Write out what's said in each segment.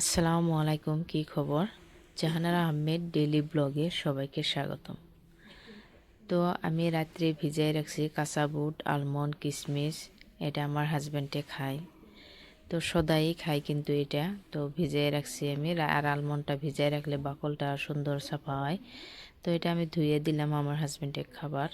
আসসালামু আলাইকুম, কি খবর? জাহানারা আহমেদ ডেলি ব্লগে সবাইকে স্বাগতম। তো আমি রাত্রে ভিজাই রাখছি কাঁচা বুট, আলমন্ড কিশমিশ এটা আমার হাজব্যান্ডে খায়। তো সদাই খাই কিন্তু এটা। তো ভিজাই রাখছি আমি আর আলমন্ডটা ভিজাই রাখলে বাকলটা সুন্দর সাফা হয়। তো এটা আমি ধুয়ে দিলাম আমার হাজব্যান্ডে খাবার।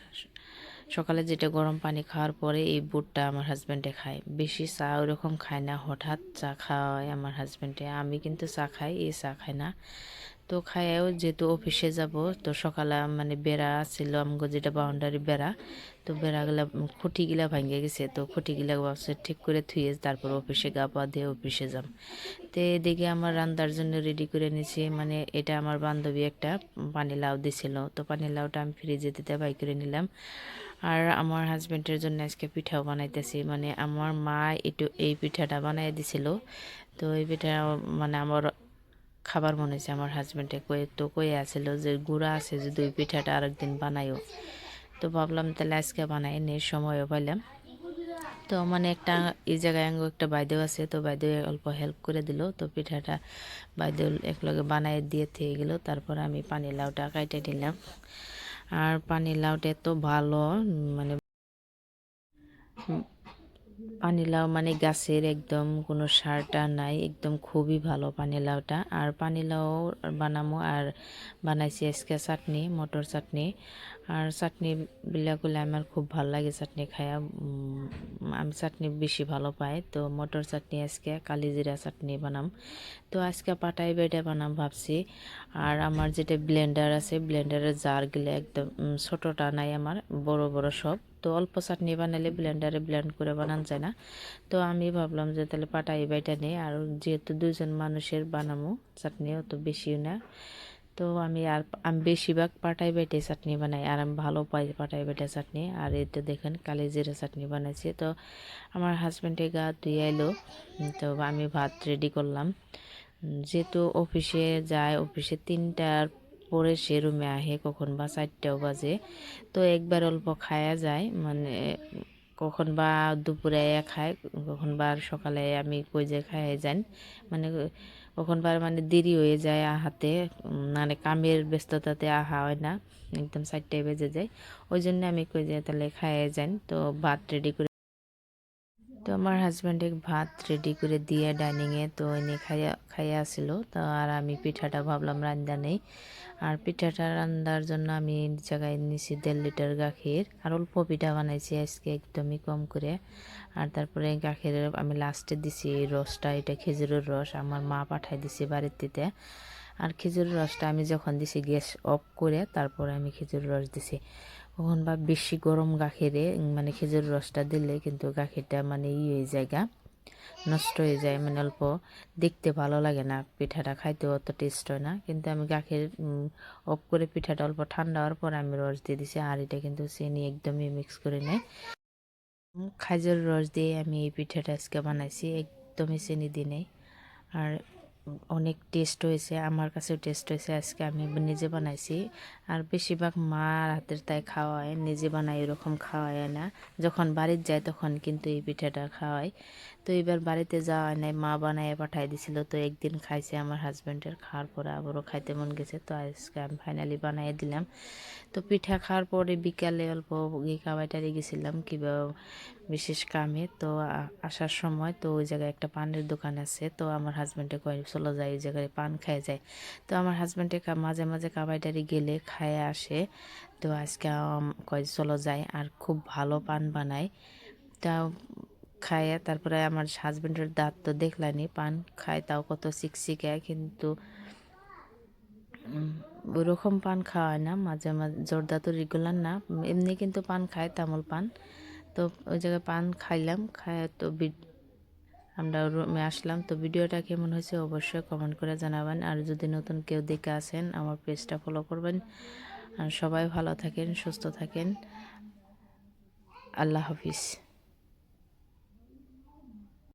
সকালে যেটা গরম পানি খাওয়ার পরে এই বুটটা আমার হাজব্যান্ডে খায়। বেশি চা ওরকম খায় না, হঠাৎ চা খাওয়ায় আমার হাজব্যান্ডে আমি কিন্তু চা খাই এই চা খাই না। তো খাইও যেহেতু অফিসে যাব, তো সকালে মানে বেড়া ছিল আমগো যেটা বাউন্ডারি বেড়া, তো বেড়াগুলা খুঁটিগুলা ভাঙে গেছে। তো খুঁটিগুলা ভাবছে ঠিক করে থুয়ে তারপর অফিসে গা পা দিয়ে অফিসে যাম। তো এদিকে আমার রান্নার জন্য রেডি করে নিয়েছি মানে এটা আমার বান্ধবী একটা পানি লাউ দিছিল। তো পানি লাউটা আমি ফ্রিজে দিতে বাই করে নিলাম। আর আমার হাজব্যান্ডের জন্য আজকে পিঠাও বানাইতেছি। মানে আমার মা একটু এই পিঠাটা বানাই দিছিল। তো এই পিঠা মানে আমার খাবার মনে হয়েছে আমার হাজব্যান্ডে কয়ে, তো কয়ে আছিল যে গুঁড়া আছে যদি ওই পিঠাটা আরেকদিন বানাইও। তো ভাবলাম তাহলে আজকে বানাই নে, সময়ও পাইলাম। তো মানে একটা এই জায়গায় আঙ্গো একটা বাইদেও আছে, তো বাইদেও অল্প হেল্প করে দিল। তো পিঠাটা বাইদেও একলগে বানাই দিয়ে থেকে গেল। তারপর আমি পানি লাউটা কাইটে নিলাম। আর পানি লাউটা এত ভালো মানে পানি লাউ মানে গাছের একদম কোনো সারটা নাই, একদম খুবই ভালো পানি লাউটা। আর পানি লাউ বানামো আর বানাইছি আজকে চাটনি, মটর চাটনি। আর চাটনি বিলাগুলো আমার খুব ভালো লাগে চাটনি খায়া। আমি চাটনি বেশি ভালো পাই। তো মটর চাটনি আজকে, কালিজিরা চাটনি বানাম। তো আজকে পাটাই বেটে বানাম ভাবছি। আর আমার যেটা ব্লেন্ডার আছে, ব্লেন্ডারের জারগুলো একদম ছোটটা নাই আমার, বড় বড় সব। তো অল্প চাটনি বানালে ব্লেন্ডারে ব্লেন্ড করে বানানো যায় না। তো আমি ভাবলাম যে তাহলে পাটাই বাইটা নেই। আর যেহেতু দুজন মানুষের বানামো চাটনি অত বেশিও না। তো আমি আর আমি বেশিরভাগ পাটাই বেটে চাটনি বানাই আর আমি ভালো পাই পাটাই বেটে চাটনি। আর এটা দেখেন কালি জিরা চাটনি বানাইছি। তো আমার হাজব্যান্ডে গা ধুয়ে এলো তো আমি ভাত রেডি করলাম। যেহেতু অফিসে যায় অফিসে তিনটার পরে সে রুমে আহে, কখন বা চারটাও বাজে। তো একবার অল্প খায়া যায় মানে কখন বা দুপুরে খায়, কখন বা সকালে আমি কই যে খাই যান মানে কখন বার মানে দেরি হয়ে যায় আহাতে মানে কামের ব্যস্ততাতে আহা হয় না, একদম চারটায় বেজে যায়। ওই জন্য আমি কই যে তাহলে খাইয়ে যান তো ভাত রেডি করে তো আমার হাজব্যান্ডে ভাত রেডি করে দিয়ে ডাইনিংয়ে তো এনে খাইয়া খাইয়া আসছিল তো আর আমি পিঠাটা ভাবলাম রান্দা নেই। আর পিঠাটা রান্নার জন্য আমি জায়গায় নিছি দেড় লিটার গাখীর। আর অল্প পিঠা বানাইছি আজকে একদমই কম করে। আর তারপরে গাখীরের আমি লাস্টে দিছি রসটা, এটা খেজুরের রস। আমার মা পাঠাই দিছে বাড়ির দিতে। আর খেজুরের রসটা আমি যখন দিছি গ্যাস অফ করে, তারপরে আমি খেজুরের রস দিছি। কখন বা বেশি গরম গাখীরে মানে খেজুর রসটা দিলে কিন্তু গাখীরটা মানে ই হয়ে যায় নষ্ট হয়ে যায় মানে অল্প দেখতে ভালো লাগে না। পিঠাটা খাইতে অত টেস্ট হয় না। কিন্তু আমি গাখীর অফ করে পিঠাটা অল্প ঠান্ডা হওয়ার পর আমি রস দিয়ে দিছি আর এটা কিন্তু চিনি একদমই মিক্স করে নেই। খাজুর রস দিয়ে আমি এই পিঠাটা আজকে বানাইছি, একদমই চিনি দিই নেই। আর অনেক টেস্ট হয়েছে, আমার কাছেও টেস্ট হয়েছে, আজকে আমি নিজে বানাইছি। আর বেশিরভাগ মা হাতের তাই খাওয়ায় নিজে বানাই এরকম খাওয়ায় না। যখন বাড়িতে যায় তখন কিন্তু এই পিঠাটা খাওয়ায় তো এবার বাড়িতে যাওয়া নাই, মা বানায় পাঠাই দিছিল, তো একদিন খাইছে আমার হাজব্যান্ডের খাওয়ার পরে আবারও খাইতে মন গেছে, তো আজকে আমি ফাইনালি বানিয়ে দিলাম। তো পিঠা খাওয়ার পরে বিকালে অল্প কাবাইটারে গেছিলাম কিবা বিশেষ কামে, তো আসার সময় তো ওই জায়গায় একটা পানের দোকান আছে, তো আমার হাজব্যান্ডে কয় চলো যায় ওই জায়গায় পান খায় যায়। তো আমার হাজব্যান্ডে মাঝে মাঝে কাবাইটারি গেলে খায় আসে। তো আজকে কয় চলো যায় আর খুব ভালো পান বানায়। তা খায় তারপরে আমার হাজব্যান্ডের দাঁত তো দেখলানি পান খায় তাও কত চিকচিকে কিন্তু ওরকম পান খাওয়ায় না, মাঝে মাঝে জর্দা তো রেগুলার না, এমনি কিন্তু পান খায়, তামল পান। তো ওই জায়গায় পান খাইলাম, খায় তো আমরা রুমে আসলাম। তো ভিডিওটা কেমন হয়েছে অবশ্যই কমেন্ট করে জানাবেন। আর যদি নতুন কেউ দেখে আসেন, আমার পেজটা ফলো করবেন। আর সবাই ভালো থাকেন, সুস্থ থাকেন। আল্লাহ হাফিজ।